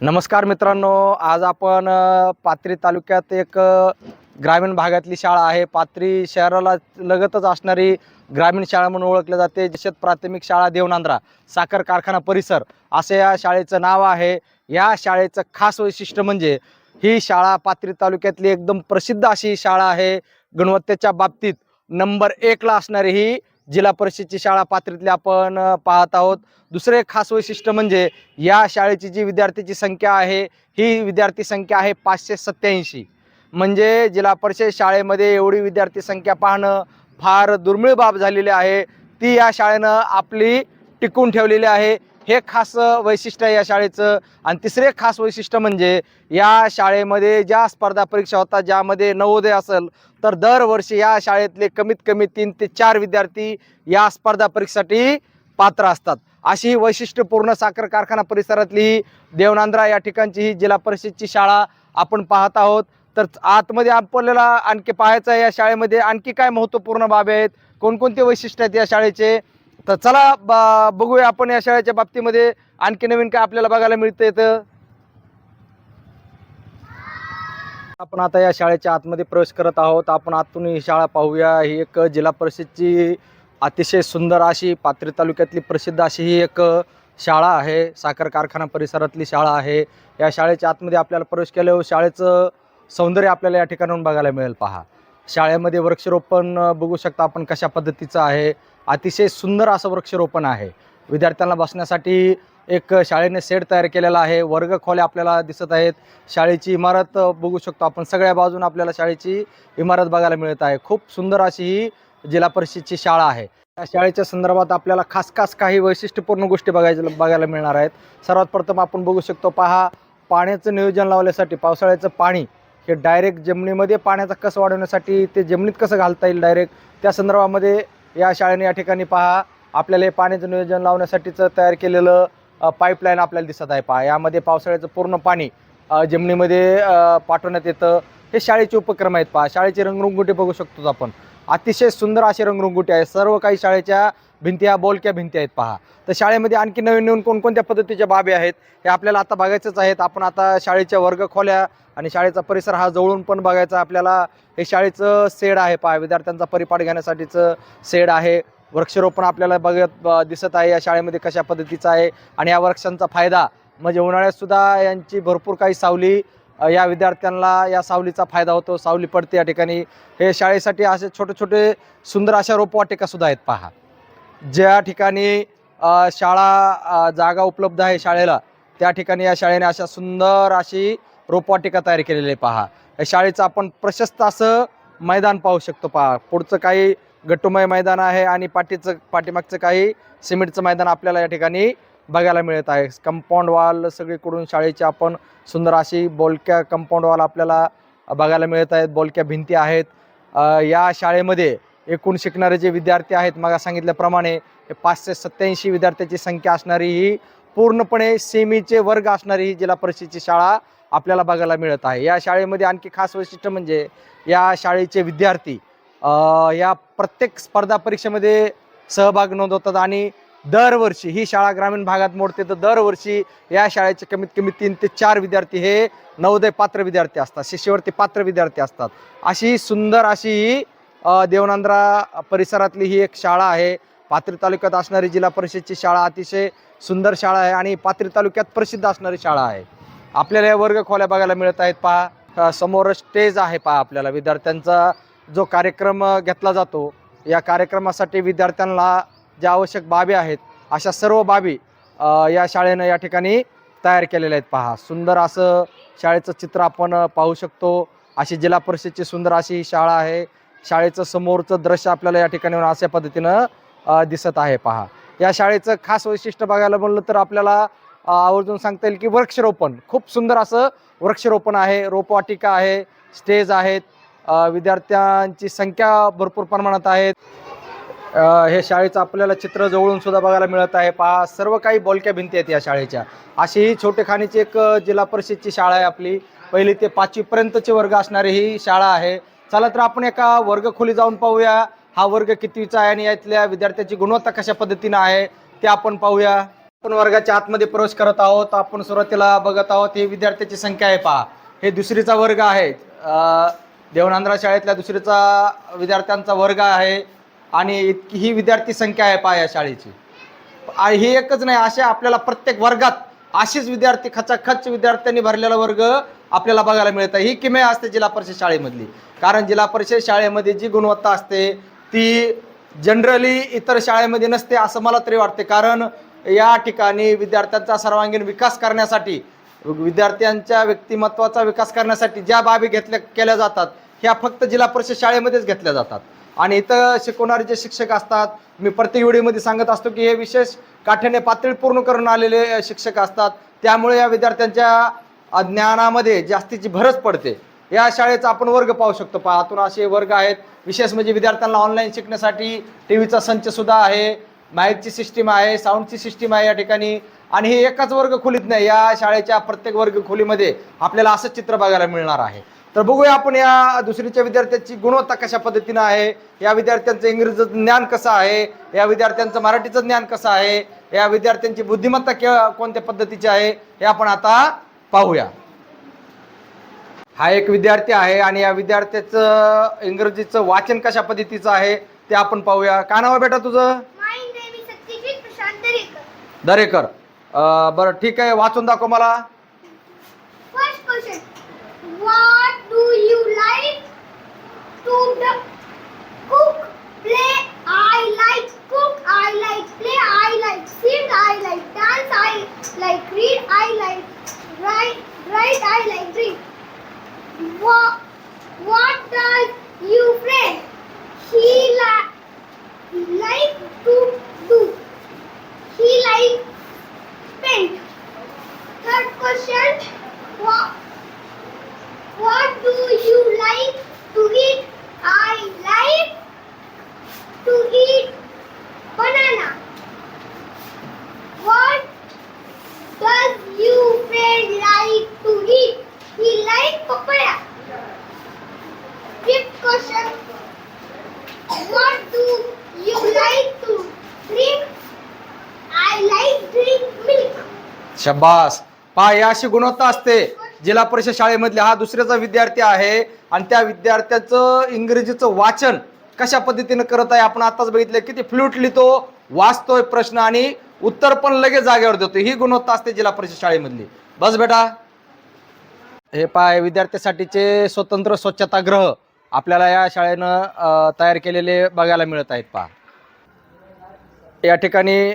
नमस्कार मित्रांनो आज आपण पात्री पाथरी तालुक्यात एक ग्रामीण भागातली शाळा आहे. पाथरी शहराला लगतच असणारी ग्रामीण शाळा म्हणून ओळखली जाते जशत प्राथमिक शाळा देवनांद्रा साखर कारखाना परिसर असे या शाळेचं नाव आहे. या शाळेचं खास वैशिष्ट्य म्हणजे ही शाळा पाथरी तालुक्यातली एकदम प्रसिद्ध अशी शाळा आहे. गुणवत्तेच्या बाबतीत नंबर एकला असणारी ही जिल्हा परिषदची शाळा पातळीतली आपण पाहत आहोत. दुसरे खास वैशिष्ट्य म्हणजे या शाळेची जी विद्यार्थीची संख्या आहे ही विद्यार्थी संख्या आहे पाचशे सत्याऐंशी म्हणजे जिल्हा परिषद शाळेमध्ये एवढी विद्यार्थी संख्या पाहणं फार दुर्मिळ बाब झालेली आहे. ती या शाळेनं आपली टिकून ठेवलेली आहे. हे खास वैशिष्ट्य आहे या शाळेचं. आणि तिसरे खास वैशिष्ट्य म्हणजे या शाळेमध्ये ज्या स्पर्धा परीक्षा होतात ज्यामध्ये नवोदय असेल तर दरवर्षी या शाळेतले कमीत कमी तीन ते चार विद्यार्थी या स्पर्धा परीक्षेसाठी पात्र असतात. अशी ही वैशिष्ट्यपूर्ण साखर कारखाना परिसरातली देवनांद्रा या ठिकाणची ही जिल्हा परिषदची शाळा आपण पाहत आहोत. तर आतमध्ये आपल्याला आणखी पाहायचं आहे या शाळेमध्ये आणखी काय महत्त्वपूर्ण बाबी आहेत? कोणकोणते वैशिष्ट्य आहेत या शाळेचे? तर चला ब- बघूया आपण या शाळेच्या बाबतीमध्ये आणखी नवीन काय आपल्याला बघायला मिळतं तर. आपण आता या शाळेच्या आतमध्ये प्रवेश करत आहोत. आपण आतून ही शाळा पाहूया. ही एक जिल्हा परिषदची अतिशय सुंदर अशी पात्री तालुक्यातली प्रसिद्ध अशी ही एक शाळा आहे. साखर कारखाना परिसरातली शाळा आहे. या शाळेच्या आतमध्ये आपल्याला प्रवेश केल्यावर शाळेचं सौंदर्य आपल्याला या ठिकाणाहून बघायला मिळेल. पहा. शाळेमध्ये वृक्षरोपण बघू शकता आपण कशा पद्धतीचं आहे. अतिशय सुंदर असं वृक्षरोपण आहे. विद्यार्थ्यांना बसण्यासाठी एक शाळेने सेट तयार केलेला आहे. वर्गखोल्या आपल्याला दिसत आहेत. शाळेची इमारत बघू शकतो आपण. सगळ्या बाजून आपल्याला शाळेची इमारत बघायला मिळत आहे. खूप सुंदर अशी ही जिल्हा परिषदची शाळा आहे. या शाळेच्या संदर्भात आपल्याला खास खास काही वैशिष्ट्यपूर्ण गोष्टी बघायला बघायला मिळणार आहेत. सर्वात प्रथम आपण बघू शकतो पहा पाण्याचं नियोजन लावण्यासाठी पावसाळ्याचं पाणी हे डायरेक्ट जमिनीमध्ये पाण्याचा कस वाढवण्यासाठी ते जमिनीत कसं घालता येईल डायरेक्ट त्या संदर्भामध्ये या शाळेने या ठिकाणी पहा आपल्याला हे पाण्याचं नियोजन लावण्यासाठीचं तयार केलेलं पाईपलाईन आपल्याला दिसत आहे पहा. यामध्ये पावसाळ्याचं पूर्ण पाणी जमिनीमध्ये पाठवण्यात येतं. हे शाळेचे उपक्रम आहेत पहा. शाळेची रंगरंगोटी बघू शकतो आपण. अतिशय सुंदर अशी रंगरंगोटी आहे सर्व काही शाळेच्या भिंत्या बोलक्या भिंती आहेत पहा. तर शाळेमध्ये आणखी नवीन नवीन कोणकोणत्या पद्धतीच्या बाबी आहेत हे आपल्याला आता बघायचंच आहेत. आपण आता शाळेच्या वर्ग खोल्या आणि शाळेचा परिसर हा जवळून पण बघायचा. आपल्याला हे शाळेचं शेड आहे पहा. विद्यार्थ्यांचा परिपाठ घेण्यासाठीचं शेड आहे. वृक्षारोपण आपल्याला बघत ब- दिसत आहे. या शाळेमध्ये कशा पद्धतीचं आहे आणि या वृक्षांचा फायदा म्हणजे उन्हाळ्यात सुद्धा यांची भरपूर काही सावली या विद्यार्थ्यांना या सावलीचा फायदा होतो. सावली पडते या ठिकाणी. हे शाळेसाठी असे छोटे छोटे सुंदर अशा रोपवाटिका सुद्धा आहेत पहा. ज्या ठिकाणी शाळा जागा उपलब्ध आहे शाळेला त्या ठिकाणी या शाळेने अशा सुंदर अशी रोपवाटिका तयार केलेली आहे. पहा या शाळेचं आपण प्रशस्त असं मैदान पाहू शकतो. पहा पुढचं काही गट्टुमय मैदान आहे आणि पाठीचं पाठीमागचं काही सिमेंटचं मैदान आपल्याला या ठिकाणी बघायला मिळत आहे. कंपाऊंड वॉल सगळीकडून शाळेची आपण सुंदर अशी बोलक्या कंपाऊंड वॉल आपल्याला बघायला मिळत आहेत. बोलक्या भिंती आहेत. या शाळेमध्ये एकूण शिकणारे जे विद्यार्थी आहेत मग सांगितल्याप्रमाणे पाचशे सत्याऐंशी विद्यार्थ्याची संख्या असणारी ही पूर्णपणे सेमीचे वर्ग असणारी ही जिल्हा परिषदेची शाळा आपल्याला बघायला मिळत आहे. या शाळेमध्ये आणखी खास वैशिष्ट्य म्हणजे या शाळेचे विद्यार्थी या प्रत्येक स्पर्धा परीक्षेमध्ये सहभाग नोंदवतात आणि दरवर्षी ही शाळा ग्रामीण भागात मोडते तर दरवर्षी या शाळेचे कमीत कमी तीन ते चार विद्यार्थी हे नवोदय पात्र विद्यार्थी असतात शिष्यवर्ती पात्र विद्यार्थी असतात. अशी सुंदर अशी ही देवनांद्रा परिसरातली ही एक शाळा आहे. पाथरी तालुक्यात असणारी जिल्हा परिषदची शाळा अतिशय सुंदर शाळा आहे आणि पाथरी तालुक्यात प्रसिद्ध असणारी शाळा आहे. आपल्याला या वर्ग खोल्या बघायला मिळत आहेत पहा. समोर स्टेज आहे पहा आपल्याला. विद्यार्थ्यांचा जो कार्यक्रम घेतला जातो या कार्यक्रमासाठी विद्यार्थ्यांना ज्या आवश्यक बाबी आहेत अशा सर्व बाबी या शाळेनं या ठिकाणी तयार केलेल्या आहेत पहा. सुंदर असं शाळेचं चित्र आपण पाहू शकतो. अशी जिल्हा परिषदची सुंदर अशी ही शाळा आहे. शाळेचं समोरचं दृश्य आपल्याला या ठिकाणी अशा पद्धतीनं दिसत आहे. पहा. या शाळेचं खास वैशिष्ट्य बघायला म्हणलं तर आपल्याला आवर्जून सांगता येईल की वृक्षरोपण. खूप सुंदर असं वृक्षरोपण आहे. रोपवाटिका आहे. स्टेज आहेत. विद्यार्थ्यांची संख्या भरपूर प्रमाणात आहेत. हे शाळेचं आपल्याला चित्र जवळून सुद्धा बघायला मिळत आहे. पहा सर्व काही बोलक्या भिंती आहेत या शाळेच्या. अशी ही छोटेखानीची एक जिल्हा परिषदची शाळा आहे आपली. पहिली ते पाचवीपर्यंतचे वर्ग असणारी ही शाळा आहे. चला तर आपण एका वर्ग खोली जाऊन पाहूया. हा वर्ग कितवीचा आहे आणि यातल्या विद्यार्थ्याची गुणवत्ता कशा पद्धतीनं आहे ते आपण पाहूया. आपण वर्गाच्या आतमध्ये प्रवेश करत आहोत. आपण सुरुवातीला बघत आहोत ही विद्यार्थ्याची संख्या आहे पहा. हे दुसरीचा वर्ग आहे. देवनांद्रा शाळेतल्या दुसरीचा विद्यार्थ्यांचा वर्ग आहे आणि इतकी ही विद्यार्थी संख्या आहे पहा या शाळेची. ही एकच नाही असे आपल्याला प्रत्येक वर्गात अशीच विद्यार्थी खचाखच विद्यार्थ्यांनी भरलेला वर्ग आपल्याला बघायला मिळतं. ही किमया असते जिल्हा परिषद शाळेमधली. कारण जिल्हा परिषद शाळेमध्ये जी गुणवत्ता असते ती जनरली इतर शाळेमध्ये नसते असं मला तरी वाटते. कारण या ठिकाणी विद्यार्थ्यांचा सर्वांगीण विकास करण्यासाठी विद्यार्थ्यांच्या व्यक्तिमत्वाचा विकास करण्यासाठी ज्या बाबी घेतल्या केल्या जातात ह्या फक्त जिल्हा परिषद शाळेमध्येच घेतल्या जातात. आणि इथं शिकवणारे जे शिक्षक असतात मी प्रत्येक व्हिडिओमध्ये सांगत असतो की हे विशेष काठ्याने पातळी पूर्ण करून आलेले शिक्षक असतात. त्यामुळे या विद्यार्थ्यांच्या ज्ञानामध्ये जास्तीची भरच पडते. या शाळेचा आपण वर्ग पाहू शकतो. पहा आतून असे वर्ग आहेत. विशेष म्हणजे विद्यार्थ्यांना ऑनलाईन शिकण्यासाठी टी व्हीचा संच सुद्धा आहे. माईकची सिस्टीम आहे साऊंडची सिस्टीम आहे या ठिकाणी. आणि हे एकाच वर्ग खोलीत नाही. या शाळेच्या प्रत्येक वर्ग खोलीमध्ये आपल्याला असंच चित्र बघायला मिळणार आहे. तर बघूया आपण या दुसरीच्या विद्यार्थ्यांची गुणवत्ता कशा पद्धतीनं आहे? या विद्यार्थ्यांचं इंग्रजीचं ज्ञान कसं आहे? या विद्यार्थ्यांचं मराठीचं ज्ञान कसं आहे? या विद्यार्थ्यांची बुद्धिमत्ता के कोणत्या पद्धतीची आहे? हे आपण आता पाहूया. हा एक विद्यार्थी आहे आणि या विद्यार्थ्याचं इंग्रजीचं वाचन कशा पद्धतीचं आहे ते आपण पाहूया. का नाव आहे बेटा तुझं. दरेकर. बरं ठीक आहे वाचून दाखव मला. First question. What do you like शब्बास पहा ही अशी गुणवत्ता असते जिल्हा परिषद शाळेमधले हा दुसऱ्याचा विद्यार्थी आहे आणि त्या विद्यार्थ्याचं इंग्रजीचं वाचन कशा पद्धतीनं करत आहे आपण आताच बघितलं किती फ्लुटली तो वाचतोय प्रश्न आणि उत्तर पण लगेच जागेवर देतो ही गुणवत्ता असते जिल्हा परिषद शाळेमधली. बस बेटा. हे पाय विद्यार्थ्यासाठीचे स्वतंत्र स्वच्छतागृह आपल्याला या शाळेनं तयार केलेले बघायला मिळत आहेत पहा. या ठिकाणी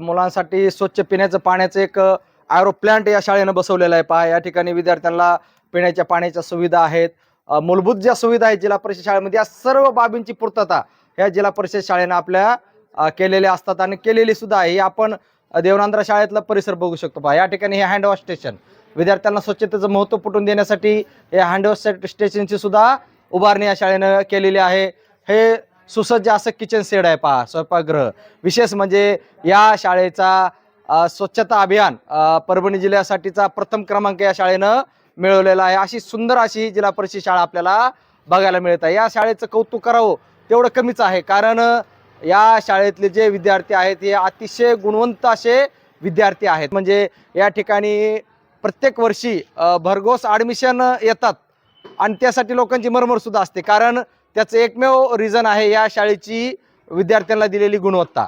मुलांसाठी स्वच्छ पिण्याचं पाण्याचं एक आयरो प्लांट या शाळेनं बसवलेलं आहे. पहा या ठिकाणी विद्यार्थ्यांना पिण्याच्या पाण्याच्या सुविधा आहेत. मूलभूत ज्या सुविधा आहेत जिल्हा परिषद शाळेमध्ये या सर्व बाबींची पूर्तता ह्या जिल्हा परिषद शाळेनं आपल्या केलेल्या असतात आणि केलेली सुद्धा आहे. ही आपण देवनांद्रा शाळेतला परिसर बघू शकतो. पहा या ठिकाणी हे हँडवॉश स्टेशन विद्यार्थ्यांना स्वच्छतेचं महत्त्व पटवून देण्यासाठी हे हँडवॉश स्टेशनची सुद्धा उभारणी या शाळेनं केलेली आहे. हे सुसज्ज असं किचन सेड आहे पहा स्वयंपाकगृह विशेष म्हणजे या शाळेचा स्वच्छता अभियान परभणी जिल्ह्यासाठीचा प्रथम क्रमांक या शाळेनं मिळवलेला आहे. अशी सुंदर अशी जिल्हा परिषद शाळा आपल्याला बघायला मिळत आहे. या शाळेचं कौतुक करावं तेवढं कमीच आहे. कारण या शाळेतले जे विद्यार्थी आहेत हे अतिशय गुणवंत असे विद्यार्थी आहेत. म्हणजे या ठिकाणी प्रत्येक वर्षी भरघोस ॲडमिशन येतात. आणि त्यासाठी लोकांची मरमर सुद्धा असते. कारण त्याचं एकमेव रिझन आहे या शाळेची विद्यार्थ्यांना दिलेली गुणवत्ता.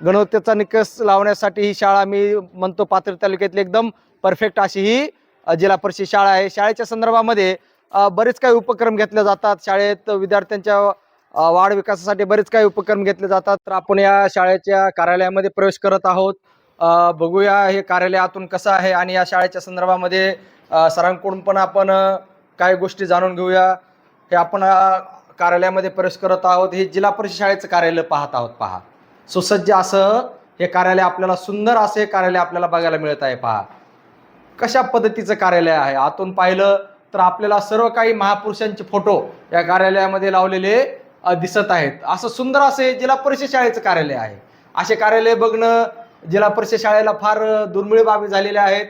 गुणवत्तेचा निकष लावण्यासाठी ही शाळा मी म्हणतो पात्र तालुक्यातली एकदम परफेक्ट अशी ही जिल्हा परिषद शाळा आहे. शाळेच्या संदर्भामध्ये बरेच काही उपक्रम घेतले जातात. शाळेत विद्यार्थ्यांच्या वाढ विकासासाठी बरेच काही उपक्रम घेतले जातात. तर आपण या शाळेच्या कार्यालयामध्ये प्रवेश करत आहोत. बघूया हे कार्यालयातून कसं आहे आणि या शाळेच्या संदर्भामध्ये सरांकडून पण आपण काही गोष्टी जाणून घेऊया. हे आपण कार्यालयामध्ये प्रवेश करत आहोत. हे जिल्हा परिषद शाळेचं कार्यालय पाहत आहोत पहा. सुसज्ज असं हे कार्यालय आपल्याला सुंदर असं हे कार्यालय आपल्याला बघायला मिळत आहे पहा. कशा पद्धतीचं कार्यालय आहे? आतून पाहिलं तर आपल्याला सर्व काही महापुरुषांचे फोटो या कार्यालयामध्ये लावलेले दिसत आहेत. असं सुंदर असं हे जिल्हा परिषद शाळेचं कार्यालय आहे. असे कार्यालय बघणं जिल्हा परिषद शाळेला फार दुर्मिळ बाबी झालेल्या आहेत.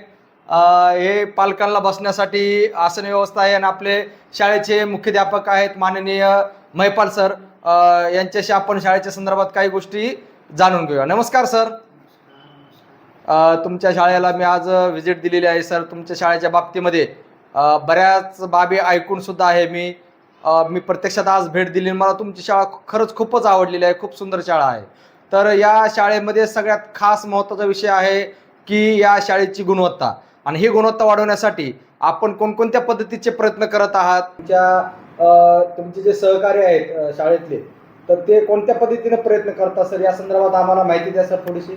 हे पालकांना बसण्यासाठी आसन व्यवस्था आहे आणि आपले शाळेचे मुख्याध्यापक आहेत माननीय महिपाल सर. यांच्याशी आपण शाळेच्या संदर्भात काही गोष्टी जाणून घेऊया. नमस्कार सर. तुमच्या शाळेला मी आज व्हिजिट दिलेली आहे सर. तुमच्या शाळेच्या बाबतीमध्ये बऱ्याच बाबी ऐकून सुद्धा आहे मी. मी प्रत्यक्षात आज भेट दिली मला तुमची शाळा खरंच खूपच आवडलेली आहे. खूप सुंदर शाळा आहे. तर या शाळेमध्ये सगळ्यात खास महत्त्वाचा विषय आहे की या शाळेची गुणवत्ता. आणि ही गुणवत्ता वाढवण्यासाठी आपण कोणकोणत्या पद्धतीचे प्रयत्न करत आहात? तुमच्या तुमचे जे सहकारी आहेत शाळेतले तर ते कोणत्या पद्धतीने प्रयत्न करतात सर? या संदर्भात आम्हाला माहिती द्या सर थोडीशी.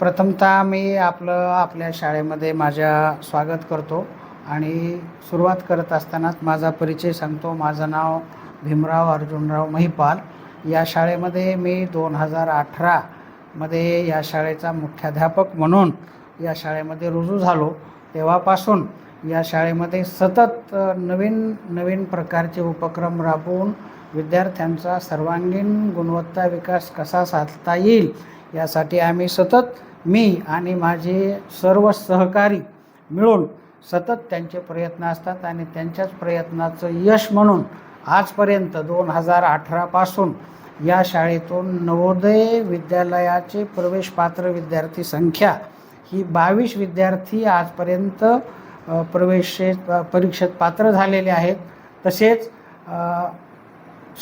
प्रथमतः मी आपलं आपल्या शाळेमध्ये माझ्या स्वागत करतो आणि सुरुवात करत असतानाच माझा परिचय सांगतो. माझं नाव भीमराव अर्जुनराव महिपाल. या शाळेमध्ये मी दोन हजार अठरामध्ये या शाळेचा मुख्याध्यापक म्हणून या शाळेमध्ये रुजू झालो. तेव्हापासून या शाळेमध्ये सतत नवीन नवीन प्रकारचे उपक्रम राबवून विद्यार्थ्यांचा सर्वांगीण गुणवत्ता विकास कसा साधता येईल यासाठी आम्ही सतत मी आणि माझे सर्व सहकारी मिळून सतत त्यांचे प्रयत्न असतात आणि त्यांच्याच प्रयत्नाचं यश म्हणून आजपर्यंत दोन हजार अठरापासून या शाळेतून नवोदय विद्यालयाचे प्रवेशपात्र विद्यार्थी संख्या की बावीस विद्यार्थी आजपर्यंत प्रवेश प्रवेशेत परीक्षेत पात्र झालेले आहेत. तसेच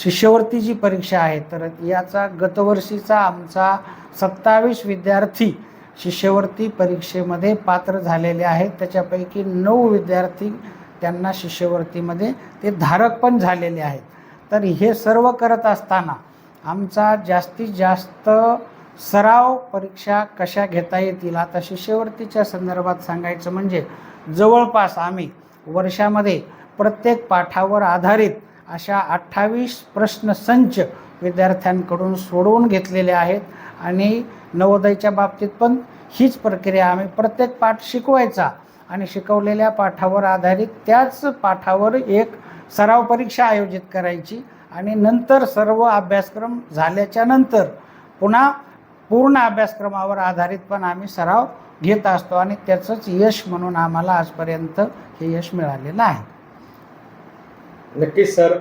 शिष्यवृत्ती जी परीक्षा आहे तर याचा गतवर्षीचा आमचा सत्तावीस विद्यार्थी शिष्यवृत्ती परीक्षेमध्ये पात्र झालेले आहेत. त्याच्यापैकी नऊ विद्यार्थी त्यांना शिष्यवृत्तीमध्ये ते धारक पण झालेले आहेत. तर हे सर्व करत असताना आमचा जास्तीत जास्त सराव परीक्षा कशा घेता येतील? आता शिष्यवृत्तीच्या संदर्भात सांगायचं म्हणजे जवळपास आम्ही वर्षामध्ये प्रत्येक पाठावर आधारित अशा अठ्ठावीस प्रश्नसंच विद्यार्थ्यांकडून सोडवून घेतलेले आहेत आणि नवोदयच्या बाबतीत पण हीच प्रक्रिया आम्ही प्रत्येक पाठ शिकवायचा आणि शिकवलेल्या पाठावर आधारित त्याच पाठावर एक सराव परीक्षा आयोजित करायची आणि नंतर सर्व अभ्यासक्रम झाल्याच्यानंतर पुन्हा पूर्ण अभ्यासक्रमावर आधारित पण आम्ही सराव घेत असतो आणि त्याचंच यश म्हणून आम्हाला आजपर्यंत हे यश मिळालेलं आहे. नक्कीच सर.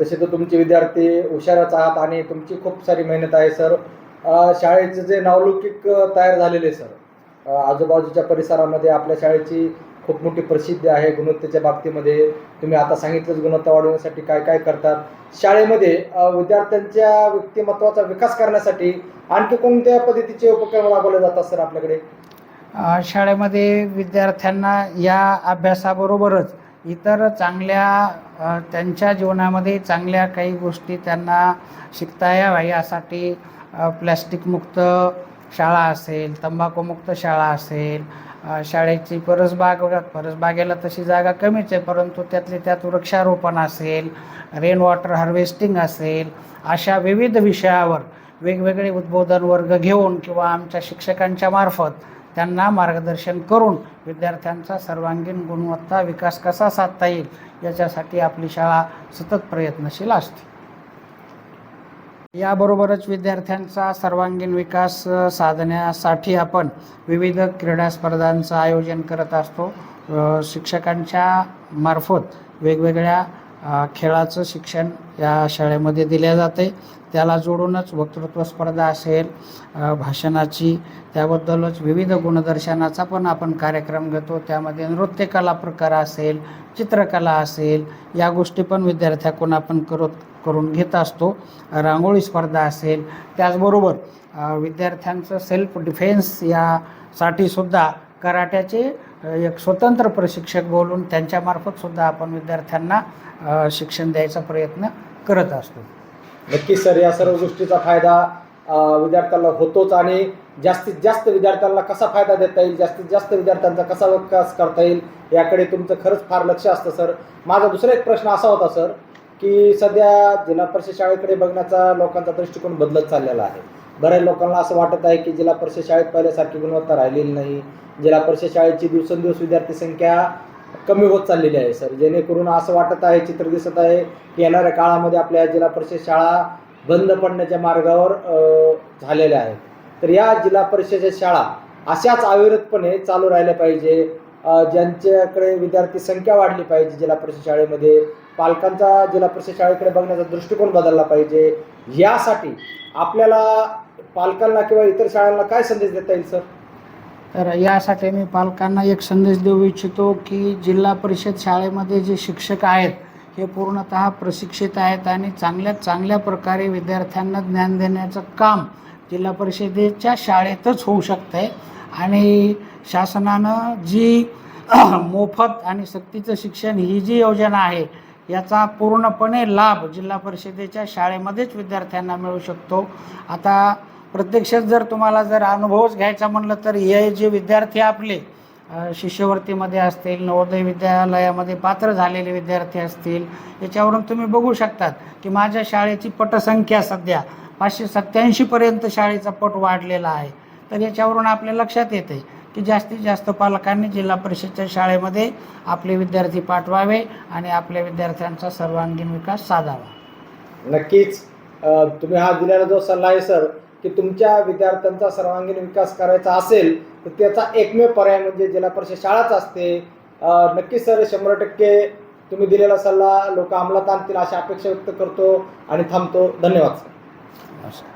तसे तर तुमचे विद्यार्थी हुशारच आहात आणि तुमची खूप सारी मेहनत आहे सर. शाळेचं शाळेचे जे नावलौकिक तयार झालेले सर. आजूबाजूच्या परिसरामध्ये आपल्या शाळेची खूप मोठी प्रसिद्धी आहे गुणवत्तेच्या बाबतीमध्ये. तुम्ही आता सांगितलंच गुणवत्ता वाढवण्यासाठी काय काय करतात. शाळेमध्ये विद्यार्थ्यांच्या व्यक्तिमत्वाचा विकास करण्यासाठी आणखी कोणत्या पद्धतीचे उपक्रम राबवले जातात सर आपल्याकडे? शाळेमध्ये विद्यार्थ्यांना या अभ्यासाबरोबरच इतर चांगल्या त्यांच्या जीवनामध्ये चांगल्या काही गोष्टी त्यांना शिकता याव्या यासाठी प्लॅस्टिकमुक्त शाळा असेल तंबाखूमुक्त शाळा असेल शाळेची परसबाग परसबागेला तशी जागा कमीच आहे परंतु त्यातले त्यात वृक्षारोपण असेल रेन वॉटर हार्वेस्टिंग असेल अशा विविध विषयावर वेगवेगळे उद्बोधन वर्ग घेऊन किंवा आमच्या शिक्षकांच्या मार्फत त्यांना मार्गदर्शन करून विद्यार्थ्यांचा सर्वांगीण गुणवत्ता विकास कसा साधता येईल याच्यासाठी आपली शाळा सतत प्रयत्नशील असते. याबरोबरच विद्यार्थ्यांचा सर्वांगीण विकास साधण्यासाठी आपण विविध क्रीडा स्पर्धांचं आयोजन करत असतो. शिक्षकांच्या मार्फत वेगवेगळ्या खेळाचं शिक्षण या शाळेमध्ये दिले जाते. त्याला जोडूनच वक्तृत्व स्पर्धा असेल भाषणाची. त्याबद्दलच विविध गुणदर्शनाचा पण आपण कार्यक्रम घेतो. त्यामध्ये नृत्यकला प्रकार असेल चित्रकला असेल या गोष्टी पण विद्यार्थ्याकडून आपण करत करून घेत असतो. रांगोळी स्पर्धा असेल त्याचबरोबर विद्यार्थ्यांचं सेल्फ डिफेन्स यासाठी सुद्धा कराट्याचे एक स्वतंत्र प्रशिक्षक बोलून त्यांच्यामार्फतसुद्धा आपण विद्यार्थ्यांना शिक्षण द्यायचा प्रयत्न करत असतो. नक्कीच सर या सर्व गोष्टीचा फायदा विद्यार्थ्याला विद्यार्थ्यांना होतोच आणि जास्तीत जास्त विद्यार्थ्यांना कसा फायदा देता येईल जास्तीत जास्त विद्यार्थ्यांचा कसा विकास करता येईल याकडे तुमचं खरंच फार लक्ष असतं सर. माझा दुसरा एक प्रश्न असा होता सर की सध्या जिल्हा परिषद शाळेकडे बघण्याचा लोकांचा दृष्टिकोन बदलत चाललेला आहे. बऱ्याच लोकांना असं वाटत आहे की जिल्हा परिषद शाळेत पहिल्यासारखी गुणवत्ता राहिलेली नाही. जिल्हा परिषद शाळेची दिवसेंदिवस विद्यार्थी संख्या कमी होत चाललेली आहे सर. जेणेकरून असं वाटत आहे चित्र दिसत आहे की येणाऱ्या काळामध्ये आपल्या जिल्हा परिषद शाळा बंद पडण्याच्या मार्गावर झालेल्या आहेत. तर या जिल्हा परिषदेच्या शाळा अशाच अविरतपणे चालू राहिल्या पाहिजे ज्यांच्याकडे विद्यार्थी संख्या वाढली पाहिजे जिल्हा परिषद शाळेमध्ये पालकांचा जिल्हा परिषद शाळेकडे बघण्याचा दृष्टिकोन बदलला पाहिजे. यासाठी आपल्याला पालकांना किंवा इतर शाळांना काय संदेश देता येईल सर? तर यासाठी मी पालकांना एक संदेश देऊ इच्छितो की जिल्हा परिषद शाळेमध्ये जे शिक्षक आहेत हे पूर्णतः प्रशिक्षित आहेत आणि चांगल्यात चांगल्या प्रकारे विद्यार्थ्यांना ज्ञान देण्याचं काम जिल्हा परिषदेच्या शाळेतच होऊ शकतं आहे आणि शासनानं जी मोफत आणि सक्तीचं शिक्षण ही जी योजना आहे याचा पूर्णपणे लाभ जिल्हा परिषदेच्या शाळेमध्येच विद्यार्थ्यांना मिळू शकतो. आता प्रत्यक्षात जर तुम्हाला जर अनुभवच घ्यायचा म्हणलं तर हे जे विद्यार्थी आपले शिष्यवृत्तीमध्ये असतील नवोदय विद्यालयामध्ये पात्र झालेले विद्यार्थी असतील याच्यावरून तुम्ही बघू शकतात की माझ्या शाळेची पटसंख्या सध्या पाचशे सत्त्याऐंशीपर्यंत शाळेचा पट वाढलेला आहे. तर याच्यावरून आपल्या लक्षात येते की जास्तीत जास्त पालकांनी जिल्हा परिषदच्या शाळेमध्ये आपले विद्यार्थी पाठवावे आणि आपल्या विद्यार्थ्यांचा सर्वांगीण विकास साधावा. नक्कीच. तुम्ही हा दिलेला जो सल्ला आहे सर की तुमच्या विद्यार्थ्यांचा सर्वांगीण विकास करायचा असेल तर त्याचा एकमेव पर्याय म्हणजे जिल्हा परिषद शाळाच असते. नक्कीच सर शंभर टक्के तुम्ही दिलेला सल्ला लोक अंमलात आणतील अशी अपेक्षा व्यक्त करतो आणि थांबतो. धन्यवाद सर.